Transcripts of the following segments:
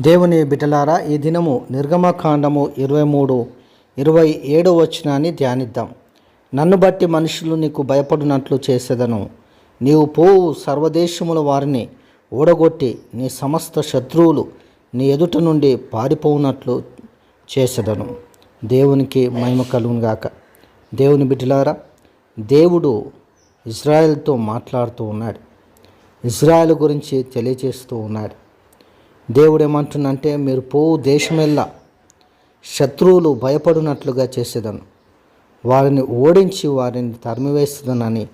దేవుని బిడ్డలారా ఈ దినము నిర్గమకాండము ఇరవై మూడు ఇరవై ఏడు వచనాన్ని ధ్యానిద్దాం. నన్ను బట్టి మనుషులు నీకు భయపడినట్లు చేసేదను. నీవు పోవు సర్వదేశముల వారిని ఓడగొట్టి నీ సమస్త శత్రువులు నీ ఎదుట నుండి పారిపోవునట్లు చేసేదను. దేవునికి మహిమ కలుగునుగాక దేవుని బిడ్డలారా దేవుడు ఇజ్రాయెల్తో మాట్లాడుతూ ఉన్నాడు. ఇజ్రాయెల్ గురించి తెలియజేస్తూ ఉన్నాడు. దేవుడు ఏమంటుందంటే మీరు పోవు దేశమెల్లా. శత్రువులు భయపడినట్లుగా చేసేదను. వారిని ఓడించి వారిని తరిమివేస్తుందని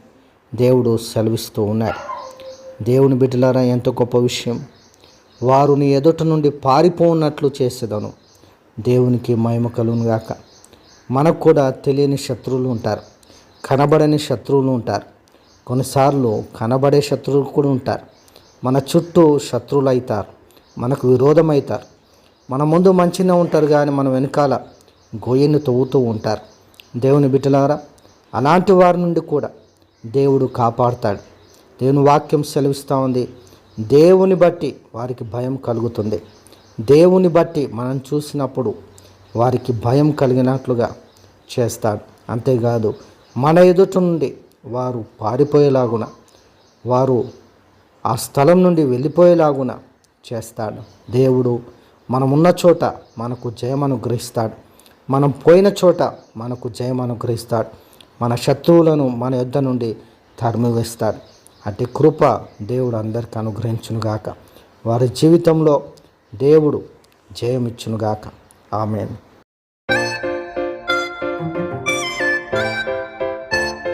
దేవుడు సెలవిస్తూ ఉన్నారు. దేవుని బిడ్డలారా ఎంత గొప్ప విషయం. వారు నీ ఎదుట నుండి పారిపోనట్లు చేసేదను. దేవునికి మహిమ కలుగునుగాక మనకు కూడా తెలియని శత్రువులు ఉంటారు. కనబడని శత్రువులు ఉంటారు. కొన్నిసార్లు కనబడే శత్రువులు కూడా ఉంటారు. మన చుట్టూ శత్రువులు అవుతారు మనకు విరోధమవుతారు. మన ముందు మంచిగా ఉంటారు కానీ మన వెనకాల గొయ్యను తవ్వుతూ ఉంటారు. దేవుని బిడ్డలారా అలాంటి వారి నుండి కూడా దేవుడు కాపాడుతాడు. దేవుని వాక్యం సెలవిస్తూ ఉంది. దేవుని బట్టి వారికి భయం కలుగుతుంది. దేవుని బట్టి మనం చూసినప్పుడు వారికి భయం కలిగినట్లుగా చేస్తాడు. అంతేకాదు మన ఎదుట నుండి వారు పారిపోయేలాగున వారు ఆ స్థలం నుండి వెళ్ళిపోయేలాగున చేస్తాడు. దేవుడు మనమున్న చోట మనకు జయం అనుగ్రహిస్తాడు మనం పోయిన చోట మనకు జయం అనుగ్రహిస్తాడు మన శత్రువులను మన యుద్ధ నుండి తరిమివేస్తాడు. అట్టి కృప దేవుడు అందరికి అనుగ్రహించునుగాక వారి జీవితంలో దేవుడు జయమిచ్చునుగాక ఆమెను.